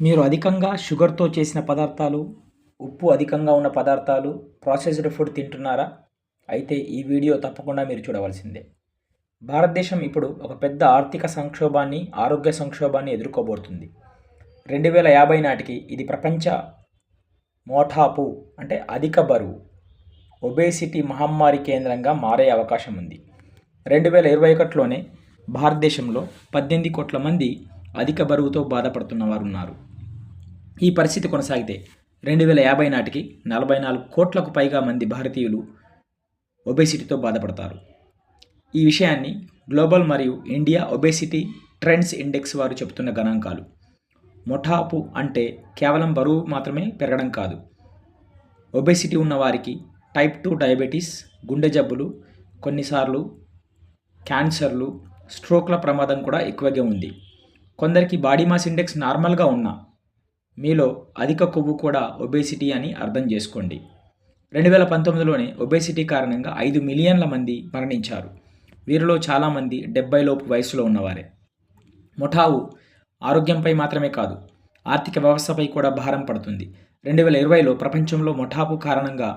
మీరు అధికంగా షుగర్తో చేసిన పదార్థాలు ఉప్పు అధికంగా ఉన్న పదార్థాలు ప్రాసెస్డ్ ఫుడ్ తింటున్నారా? అయితే ఈ వీడియో తప్పకుండా మీరు చూడవలసిందే. భారతదేశం ఇప్పుడు ఒక పెద్ద ఆర్థిక సంక్షోభాన్ని ఆరోగ్య సంక్షోభాన్ని ఎదుర్కోబోతుంది. రెండు వేల యాభై నాటికి ఇది ప్రపంచ మోటాపు అంటే అధిక బరువు ఒబేసిటీ మహమ్మారి కేంద్రంగా మారే అవకాశం ఉంది. రెండు వేల ఇరవై ఒకటిలోనే భారతదేశంలో పద్దెనిమిది కోట్ల మంది అధిక బరువుతో బాధపడుతున్న వారు ఉన్నారు ఈ పరిస్థితి కొనసాగితే రెండు వేల యాభై నాటికి నలభై నాలుగు కోట్లకు పైగా మంది భారతీయులు ఒబేసిటీతో బాధపడతారు. ఈ విషయాన్ని గ్లోబల్ మరియు ఇండియా ఒబేసిటీ ట్రెండ్స్ ఇండెక్స్ వారు చెబుతున్న గణాంకాలు. మొఠాపు అంటే కేవలం బరువు మాత్రమే పెరగడం కాదు. ఒబేసిటీ ఉన్నవారికి టైప్ టూ డయాబెటీస్ గుండె జబ్బులు కొన్నిసార్లు క్యాన్సర్లు స్ట్రోక్ల ప్రమాదం కూడా ఎక్కువగా ఉంది. కొందరికి బాడీ మాస్ ఇండెక్స్ నార్మల్గా ఉన్నా మీలో అధిక కొవ్వు కూడా ఒబేసిటీ అని అర్థం చేసుకోండి. రెండు వేల పంతొమ్మిదిలోనే ఒబేసిటీ కారణంగా ఐదు మిలియన్ల మంది మరణించారు. వీరిలో చాలామంది డెబ్బై లోపు వయసులో ఉన్నవారే. ముఠావు ఆరోగ్యంపై మాత్రమే కాదు ఆర్థిక వ్యవస్థపై కూడా భారం పడుతుంది. రెండు వేల ఇరవైలో ప్రపంచంలో మొఠాపు కారణంగా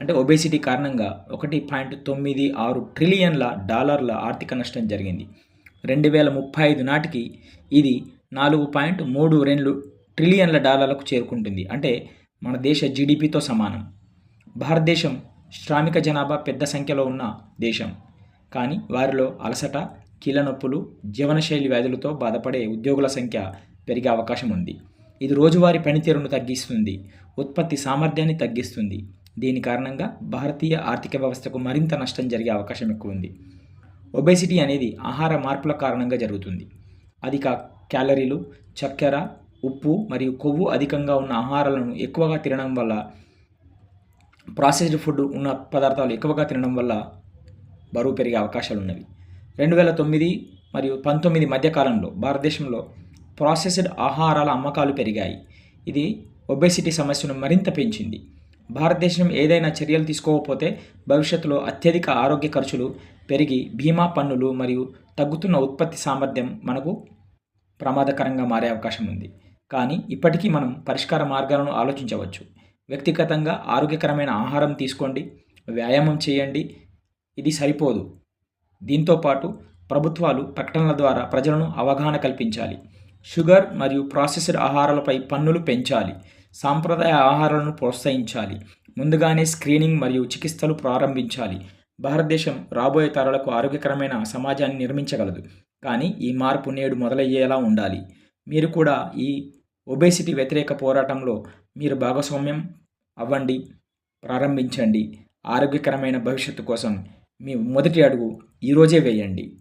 అంటే ఒబేసిటీ కారణంగా ఒకటి పాయింట్ తొమ్మిది ఆరు ట్రిలియన్ల డాలర్ల ఆర్థిక నష్టం జరిగింది. రెండు వేల ముప్పై ఐదు నాటికి ఇది నాలుగు పాయింట్ మూడు రెండు ట్రిలియన్ల డాలర్లకు చేరుకుంటుంది. అంటే మన దేశ జీడిపితో సమానం. భారతదేశం శ్రామిక జనాభా పెద్ద సంఖ్యలో ఉన్న దేశం. కానీ వారిలో అలసట కీళ్ళ నొప్పులు జీవనశైలి వ్యాధులతో బాధపడే ఉద్యోగుల సంఖ్య పెరిగే అవకాశం ఉంది. ఇది రోజువారీ పనితీరును తగ్గిస్తుంది. ఉత్పత్తి సామర్థ్యాన్ని తగ్గిస్తుంది. దీని కారణంగా భారతీయ ఆర్థిక వ్యవస్థకు మరింత నష్టం జరిగే అవకాశం ఎక్కువ ఉంది. ఒబేసిటీ అనేది ఆహార మార్పుల కారణంగా జరుగుతుంది. అధిక క్యాలరీలు చక్కెర ఉప్పు మరియు కొవ్వు అధికంగా ఉన్న ఆహారాలను ఎక్కువగా తినడం వల్ల ప్రాసెస్డ్ ఫుడ్ ఉన్న పదార్థాలు ఎక్కువగా తినడం వల్ల బరువు పెరిగే అవకాశాలు ఉన్నవి. రెండు వేల తొమ్మిది మరియు పంతొమ్మిది మధ్యకాలంలో భారతదేశంలో ప్రాసెస్డ్ ఆహారాల అమ్మకాలు పెరిగాయి. ఇది ఒబేసిటీ సమస్యను మరింత పెంచింది. భారతదేశం ఏదైనా చర్యలు తీసుకోకపోతే భవిష్యత్తులో అత్యధిక ఆరోగ్య ఖర్చులు పెరిగి బీమా పన్నులు మరియు తగ్గుతున్న ఉత్పత్తి సామర్థ్యం మనకు ప్రమాదకరంగా మారే అవకాశం ఉంది. కానీ ఇప్పటికీ మనం పరిష్కార మార్గాలను ఆలోచించవచ్చు. వ్యక్తిగతంగా ఆరోగ్యకరమైన ఆహారం తీసుకోండి వ్యాయామం చేయండి ఇది సరిపోదు. దీంతోపాటు ప్రభుత్వాలు ప్రకటనల ద్వారా ప్రజలను అవగాహన కల్పించాలి. షుగర్ మరియు ప్రాసెస్డ్ ఆహారాలపై పన్నులు పెంచాలి. సాంప్రదాయ ఆహారాలను ప్రోత్సహించాలి. ముందుగానే స్క్రీనింగ్ మరియు చికిత్సలు ప్రారంభించాలి. భారతదేశం రాబోయే తరాలకు ఆరోగ్యకరమైన సమాజాన్ని నిర్మించగలదు. కానీ ఈ మార్పు నేడు మొదలయ్యేలా ఉండాలి. మీరు కూడా ఈ ఒబేసిటీ వ్యతిరేక పోరాటంలో మీరు భాగస్వామ్యం అవ్వండి ప్రారంభించండి. ఆరోగ్యకరమైన భవిష్యత్తు కోసం మీ మొదటి అడుగు ఈరోజే వేయండి.